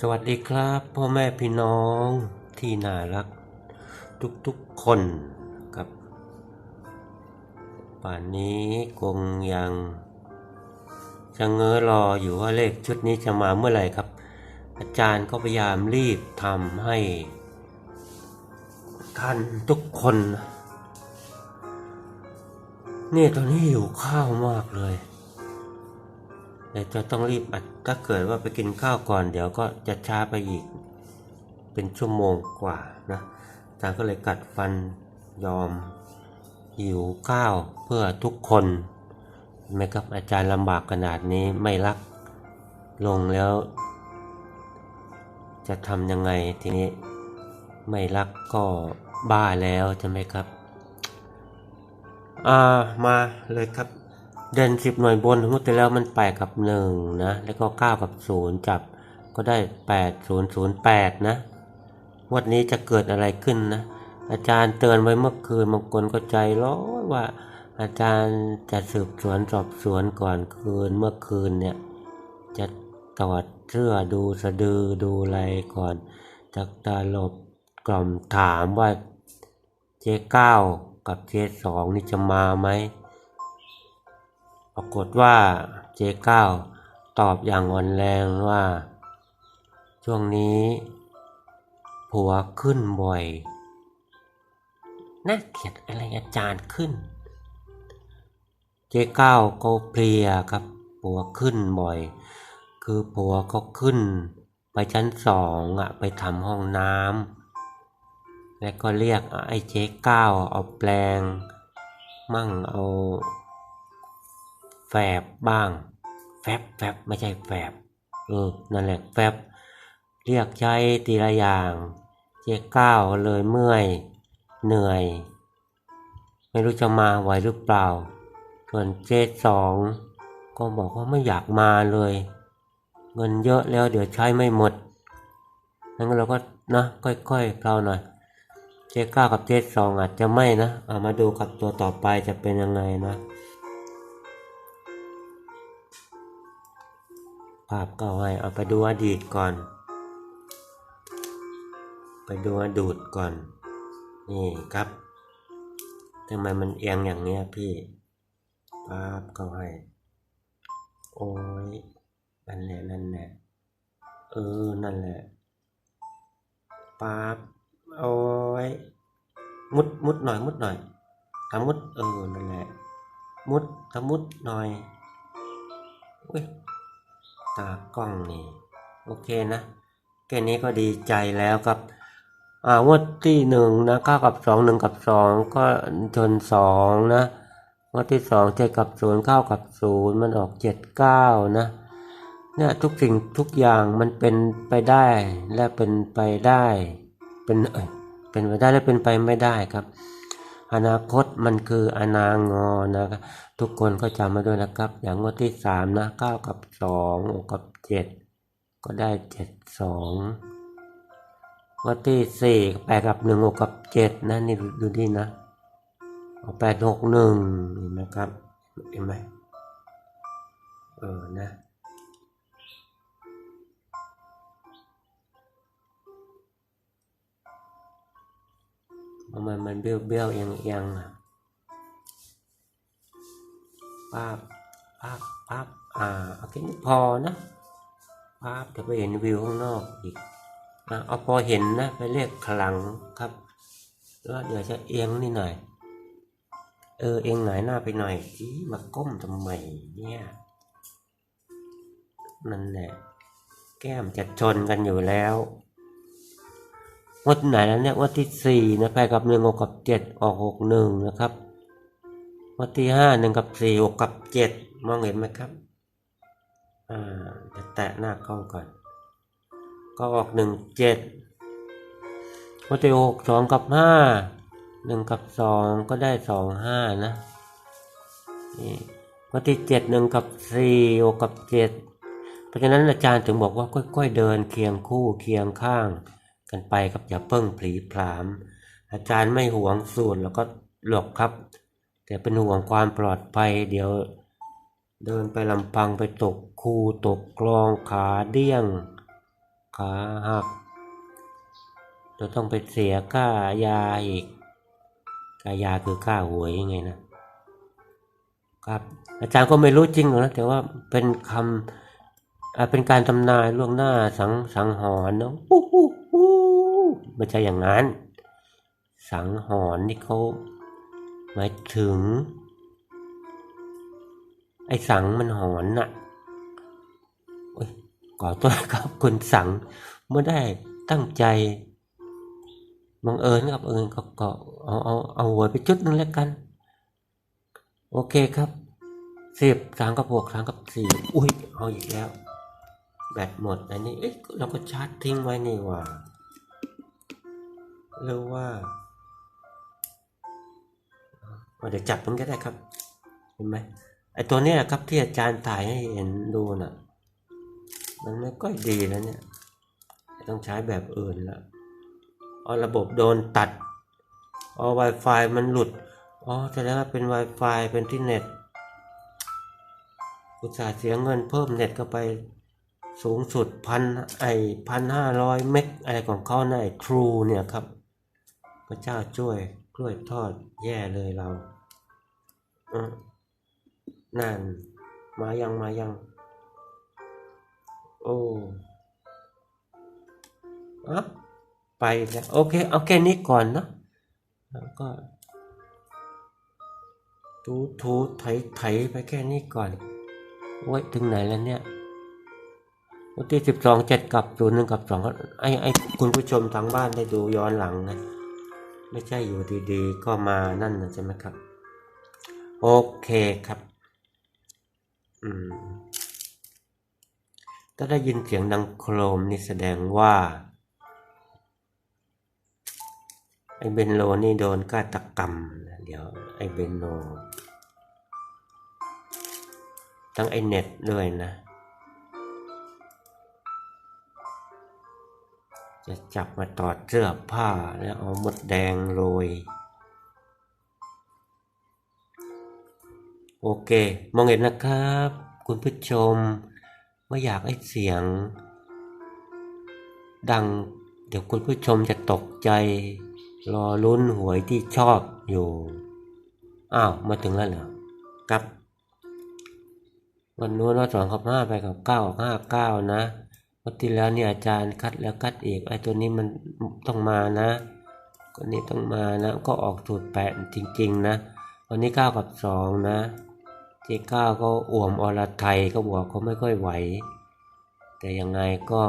สวัสดีครับพ่อแม่พี่น้องที่น่ารัก ทุกๆคนครับ ป่านนี้คงยังจะเง้อรออยู่ว่าเลขชุดนี้จะมาเมื่อไหร่ครับ อาจารย์ก็พยายามรีบทำให้ท่านทุกคนนะนี่ตอนนี้หิวข้าวมากเลย เดี๋ยจะต้องรีบอัดถ้าเกิดว่าไปกินข้าวก่อน เดี๋ยวก็จะช้าไปอีก เป็นชั่วโมงกว่านะอาจารย์ก็เลยกัดฟันยอมหิวข้าวเพื่อทุกคนเห็นไหมครับอาจารย์ลำบากขนาดนี้ไม่รักลงแล้ว จะทำยังไงทีนี้ไม่รักก็บ้าแล้วใช่ไหมครับ อ่ามาเลยครับ เด่นสิบหน่วยบนสมมติแล้วมันแปดกับหนึ่งนะ แล้วก็เก้ากับศูนย์จับก็ได้แปดศูนย์ศูนย์แปดนะวันนี้จะเกิดอะไรขึ้นนะ อาจารย์เตือนไว้เมื่อคืนบางคนก็ใจร้อนว่า อาจารย์จะสืบสวนสอบสวนก่อนคืนเมื่อคืนเนี่ย จะตรวจเสื้อดูสะดือดูอะไรก่อนจากตาหลบกล่อมถามว่าเจ๊เก้ากับเจ๊สองนี่จะมาไหม ปรากฏว่าเจ๊เก้าตอบอย่างอ่อนแรงว่า ช่วงนี้ ผัวขึ้นบ่อย น่าเกลียดอะไรอาจารย์ขึ้น เจ๊เก้าก็เพลียครับ ผัวขึ้นบ่อย คือผัวเขาขึ้น ไปชั้นสองอะไปทำห้องน้ำแล้วก็เรียกไอ้เจ๊เก้าเอาแปลง มั่งเอา แฟบบ้าง แฟบแฟบไม่ใช่แฟบเออนั่นแหละแฟบเรียกใช้ทีละอย่างเจ๊ก้าวเลยเมื่อยเหนื่อย ไม่รู้จะมาไหวหรือเปล่า ส่วนเจ๊สองก็บอกว่าไม่อยากมาเลย เงินเยอะแล้วเดี๋ยวใช้ไม่หมดงั้นเราก็นะค่อยๆเราหน่อยเจ๊ก้ากับเจ๊สองอาจจะไม่นะเอามาดูกับตัวต่อไปจะเป็นยังไงนะาพเก่าให้เอาไปดูอดีตก่อน ไปดูอดีตก่อน นี่ครับทำไมมันเอียงอย่างเนี้ยพี่ภาพเก่าให้ โอ้ยนั่นแหละนั่นแหละเออ นั่นแหละป๊าบโอ้ยมุดมุดหน่อย มุดหน่อยทำมุด เออ นั่นแหละ มุดทำมุดหน่อยอุ้ย ตากล้องนี่โอเคนะแค่นี้ก็ดีใจแล้วครับอ่างวดที่หนึ่งนะเก้ากับสองหนึ่งกับสองก็ชนสองนะงวดที่สองเจ็ดกับศูนย์เก้ากับศูนย์มันออกเจ็ดเก้านะเนี่ยทุกสิ่งทุกอย่างมันเป็นไปได้และเป็นไปได้ เป็นเอยเป็นไปได้และเป็นไปไม่ได้ครับ อนาคตมันคืออนางอนะครับทุกคนก็จำมาด้วยนะครับ อย่างงวดที่สามนะเก้ากับสองกับเจ็ดก็ได้เจ็ดสองงวดที่สี่แปดกับหนึ่งกับเจ็ดนะนี่ดูดูดีนะแปดหกหนึ่งเห็นไหมครับเห็นไหมเออนะ ทำไมมันเบี้ยวเบี้ยวเอียงเอียงๆอะป้าบป้าบป้าบอ่าเอาแค่นี้พอนะป้าบเดี๋ยวไปเห็นวิวข้างนอกอีกอะเอาพอเห็นนะไปเรียกขลังครับแล้วเดี๋ยวจะเอียงนี่หน่อยเออเอียงหงายหน้าไปหน่อยอีมาก้มทำไมเนี่ยนั่นแหละแก้มจะชนกันอยู่แล้ว งวดไหนแล้วเนี่ยงวดที่สี่นะแปดกับหนึ่งหกกับเจ็ดออกหกหนึ่งนะครับงวดที่ห้าหนึ่งกับสี่หกกับเจ็ดมองเห็นไหมครับอ่าจะแตะหน้ากล้องก่อน ก็ออกหนึ่งเจ็ดงวดที่หกสองกับห้าหนึ่งกับสองก็ได้สองห้านะนี่งวดที่เจ็ดหนึ่งกับสี่หกกับเจ็ดเพราะฉะนั้นอาจารย์ถึงบอกว่าค่อยๆเดินเคียงคู่เคียงข้าง กันไปครับอย่าเพิ่งผลีผลาม อาจารย์ไม่ห่วงส่วนแล้วก็หลอกครับ แต่เป็นห่วงความปลอดภัยเดี๋ยว เดินไปลำพังไปตกคูตกกลองขาเดี้ยง ขาหักเราต้องไปเสียค่ายาอีกค่ายาคือค่าหวยยังไงนะครับ อาจารย์ก็ไม่รู้จริงหรอกนะแต่ว่าเป็นคำอ่าเป็นการทำนายล่วงหน้าสังสังหรณ์เนาะ ปุ๊บปุ๊บปุ๊บไม่ใช่อย่างนั้น สังหรณ์นี่เขาหมายถึง ไอ้สังมันหอนน่ะขอโทษครับคุณสังไม่ได้ตั้งใจบังเอิญครับเอิญก็ก็เอาเอาเอาหัวยไปจุดนึงแล้วกัน โอเคครับสิบสามกับหกสามกับสี่อุ้ยเอาอีกแล้ว แบตหมดอันนี้ เอ๊ะเราก็ชาร์จทิ้งไว้นี่ว่าหรือว่าเดี๋ยวจับมันก็ได้ครับเห็นไหมไอตัวนี้ยครับที่อาจารย์ถ่ายให้เห็นดูน่ะ มันไม่ค่อยดีแล้วเนี่ย ต้องใช้แบบอื่นละอ๋อระบบโดนตัดอ๋อ Wi-Fi มันหลุดอ๋อแสดงว่าเป็น Wi-Fi เป็นที่เน็ตอุตส่าห์เสียเงินเพิ่มเน็ตเข้าไป สูงสุดพันไอพันห้าร้อยเมกอะไรของเขาในไอทรูเนี่ยครับ พระเจ้าช่วยกล้วยทอดแย่เลยเราอืมนั่น มายังมายัง โอ้อะไปแล้วโอเค เอาแค่นี้ก่อนนะแล้วก็ถูถูไถไถไปแค่นี้ก่อนโอ้ยถึงไหนแล้วเนี่ย วันที่สิบสองเจ็ดกับศูนย์หนึ่งกับสองไอ้ไอ้คุณผู้ชมทางบ้านได้ดูย้อนหลังนะ ไม่ใช่อยู่ดีๆ ก็มานั่นนะใช่ไหมครับ โอเคครับ อืม ถ้าได้ยินเสียงดังโครมนี่แสดงว่า ไอ้เบนโลนี่โดนฆาตกรรมนะเดี๋ยว ไอ้เบนโลทั้งไอ้เน็ตด้วยนะ จะจับมาตอดเสื้อผ้าแล้วเอาหมดแดงโรย โอเค มองเห็นนะครับ คุณผู้ชม ไม่อยากให้เสียง ดัง เดี๋ยวคุณผู้ชมจะตกใจ รอลุ้นหวยที่ชอบอยู่ อ้าว มาถึงแล้วเหรอครับ วันนู้นว่าสองกับห้าไปกับเก้าห้าเก้านะ วันที่แล้วเนี่ยอาจารย์คัดแล้วคัดอีกไอ้ตัวนี้มันต้องมานะคนนี้ต้องมานะก็ออกสูตรแปดจริง ๆ นะวันนี้เก้ากับสองนะเจ๊ก้าก็อ่วมอรไทยก็บอกเขาไม่ค่อยไหว แต่ยังไงก็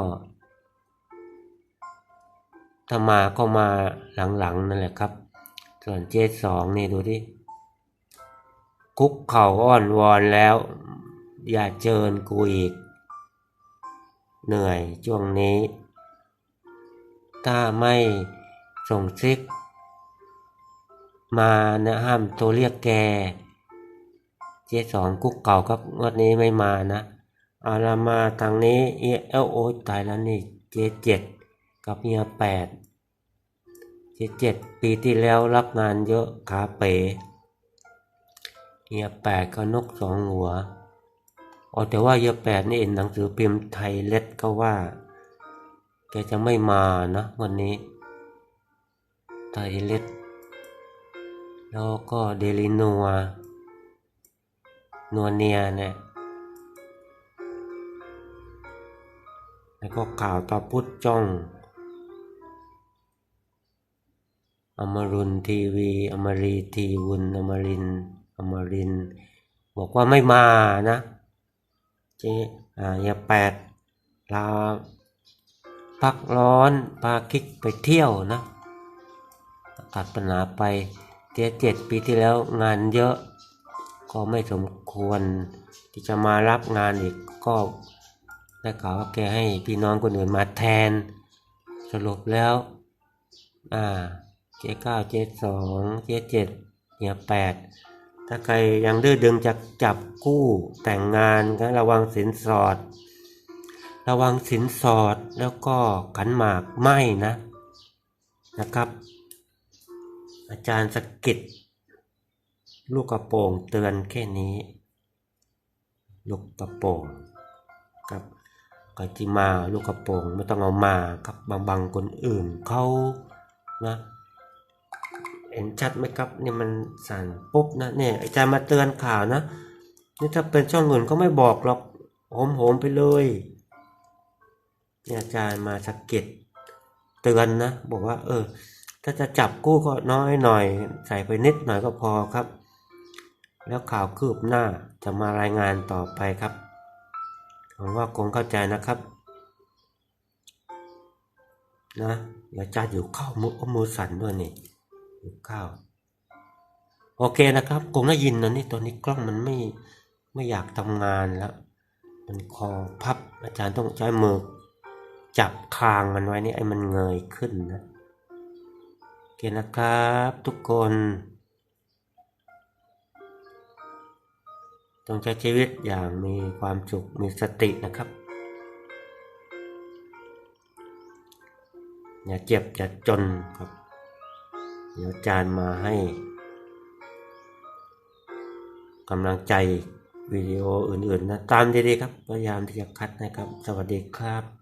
ถ้ามาก็มาหลังๆนั่นแหละครับ ส่วนเจ๊สองนี่ดูดิคุกเข่าอ้อนวอนแล้ว อย่าเจิญกูอีก เหนื่อยช่วงนี้ ถ้าไม่ส่งซิก มานะห้ามโทรเรียกแก เจ๊สองกุ๊กเก่าครับงวดนี้ไม่มานะเอาละมาทางนี้เอลโอตายแล้วนี่เจ๊เจ็ดกับเฮียแปดเจ๊เจ็ดปีที่แล้วรับงานเยอะขาเป๋เฮียแปดก็นกสองหัว อ๋อแต่ว่าเฮียแปดนี่เห็นหนังสือพิมพ์ไทยเล็ดก็ว่า แกจะไม่มานะวันนี้ ไทยเล็ดแล้วก็เดลินัวนัวเนียเนี่ยแล้วก็ข่าวตาพุทธจ้อง อมรุนทีวี อมรีทีวุนอมริน อมริน บอกว่าไม่มานะ เจ๊อ่าอย่าแปดลาพักร้อนพาคิกไปเที่ยวนะตัดปัญหาไปเจ๊เจ็ดปีที่แล้วงานเยอะ ก็ไม่สมควรที่จะมารับงานอีกก็ได้ข่าวว่าแกให้พี่น้องคนอื่นมาแทน สรุปแล้ว อ่าเจ๊เก้าเจ๊สองเจ๊เจ็ดเนี่ยแปด ถ้าใครยังดื้อดึงจะจับกู้แต่งงานก็ระวังสินสอด ระวังสินสอดแล้วก็ขันหมากไหมนะนะครับ อาจารย์สกกิดลูกกระโปรงเตือนแค่นี้ ลูกกระโปรงครับกจิมาลูกกระโปรงไม่ต้องเอามาครับบางบางๆคนอื่นเขานะ เห็นชัดไหมครับนี่มันสั่นปุ๊บนะเนี่ยอาจารย์มาเตือนข่าวนะนี่ถ้าเป็นช่องอื่นก็ไม่บอกหรอกโหมโหมไปเลยเนี่ยอาจารย์มาสะกิดเตือนนะ บอกว่า เออ ถ้าจะจับกู้ก็น้อยหน่อย ใส่ไปนิดหน่อยก็พอครับ แล้วข่าวคืบหน้าจะมารายงานต่อไปครับหวังว่าคงเข้าใจนะครับนะอย่าจ้าอยู่ข้าวมืออมือสั่นด้วยนี่ ข้าว โอเคนะครับ คงได้ยินนะนี่ตอนนี้กล้องมันไม่ไม่อยากทำงานแล้ว มันคอพับอาจารย์ต้องใช้มือจับคางมันไว้นี่ไอ้มันเงยขึ้นนะโอเคนะครับ ทุกคน ต้องใช้ชีวิตอย่างมีความสุขมีสตินะครับอย่าเจ็บอย่าจนครับ เดี๋ยวจานมาให้กำลังใจวิดีโออื่นๆนะตามดีๆครับพยายามที่จะคัดนะครับ สวัสดีครับ